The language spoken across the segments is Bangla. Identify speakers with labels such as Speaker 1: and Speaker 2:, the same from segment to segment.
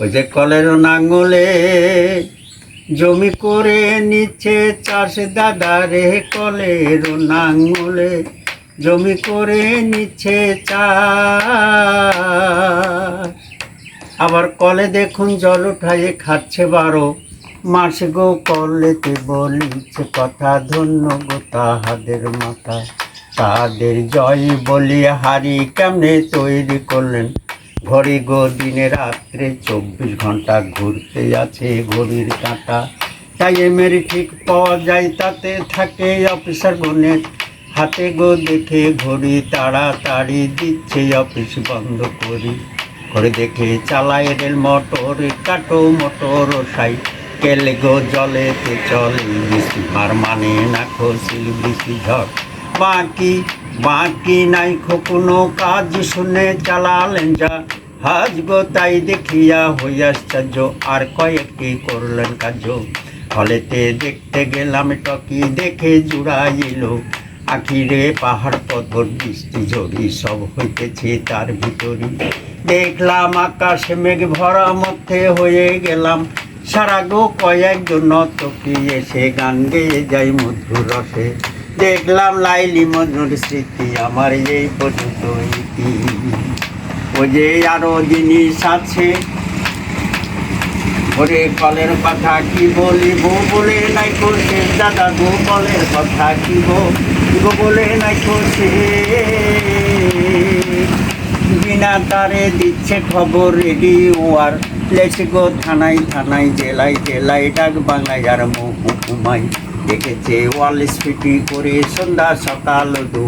Speaker 1: ওই যে কলের নাঙ্গলে জমি করে নিচ্ছে চাষ দাদা রে কলের নাঙ্গলে জমি করে নিচ্ছে চাষ। আবার কলে দেখুন জল উঠাইয়ে খাচ্ছে বারো। মাস গো কলেতে বলিছে কথা, ধন্য গো তাহাদের মাথা। তাদের জয় বলি হারি কেমনে তৈরি করলেন? ঘড়ি গো, দিনে রাত্রে চব্বিশ ঘণ্টা ঘুরতে আছে ঘড়ির কাঁটা। তাই এমের ঠিক পাওয়া যায়, তাতে থাকে অফিসার গণের হাতে গো, দেখে ঘড়ি তাড়াতাড়ি দিচ্ছে অফিস বন্ধ করি। করে দেখে চালায় রেল মোটর, কাটো মোটর সাই কেলে গো, জলেতে চলে বৃষ্টি। মার মানে না খসিল বৃষ্টি ঝড়। বাকি বাকি নাই কোনো কাজ শুনে চালালেন যা। হাজ গো তাই দেখিয়া হইয়াশ্চর্য আর কয়েকটি করলেন কাজ। ফলেতে দেখতে গেলাম, টকি দেখে জুড়াইল। আখিরে পাহাড় পথর বৃষ্টি ঝড়ি সব হইতেছে তার ভিতরে দেখলাম আকাশ মেঘ ভরা মধ্যে হয়ে গেলাম। সারা গো কয়েকজন নর্তকী এসে গান গেয়ে যাই মধুর রসে। দেখলাম লাইলি মধুর স্মৃতি, আমার এই পর্যন্ত ইতি ও যে আরও জিনিস আছে, ওরে কলের কথা কি বলিব? বলে নাই করছে দাদা গো, কলের কথা কি গো বলে নাই করছে বিনা তারে দিচ্ছে খবর রেডিও আর লেছে গো থানায় থানায়, জেলায় জেলায় ডাক বাংলায় আর মহুমাই দেখেছে ওয়াল স্পিটি করে সন্ধ্যা সকাল দু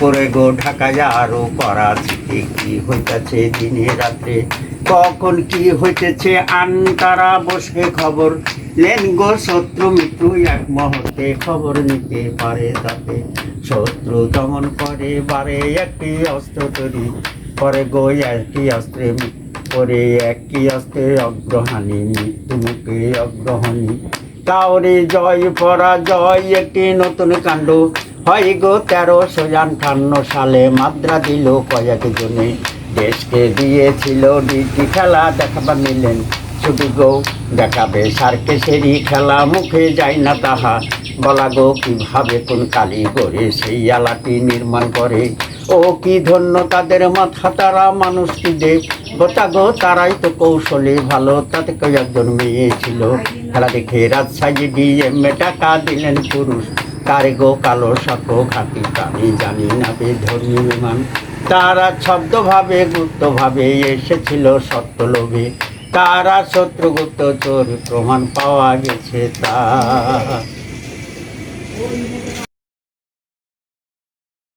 Speaker 1: করে গো ঢাকায় আরও করা চিঠি কি হইতাছে দিনে রাত্রে? কখন কি হইতেছে আন তারা বসে খবর। লেন গো শত্রু মিত্র এক মুহূর্তে খবর নিতে পারে তাতে। শত্রু দমন করে, বারে একটি অস্ত্র তৈরি করে, গো একটি অস্ত্রে করে একই অস্ত্রে অগ্রহানি মৃত্যু মুখে অগ্রহণী কাউরে জয়, পরাজয়, একটি নতুন কাণ্ড। হয় গো তেরোশো আটান্ন সালে মাদ্রা দিল কয়েক জনে। দেশকে দিয়েছিল ডিটি খেলা, দেখাবার নিলেন। শুধু গো দেখাবে সারকে সেরি খেলা, মুখে যায় না তাহা। বলা গো কীভাবে কোন কালী করে সেই আলাটি নির্মাণ করে। ও কি ধন্য তাদের মাথা, তারা মানুষ কি দেব? গোটা গো তারাই তো কৌশলী ভালো, তাতে কেউ মেয়ে ছিল। খেলা দেখে রাজশাহী ডিএম টাকা দিলেন পুরুষ। কারে গো কালো সাপ খাতি আমি জানি না বে ধর্মী বিমান তারা ছদ্মভাবে, গুপ্তভাবে এসেছিল সত্য লোভে তারা শত্রুগুপ্ত চোর প্রমাণ পাওয়া গেছে তা।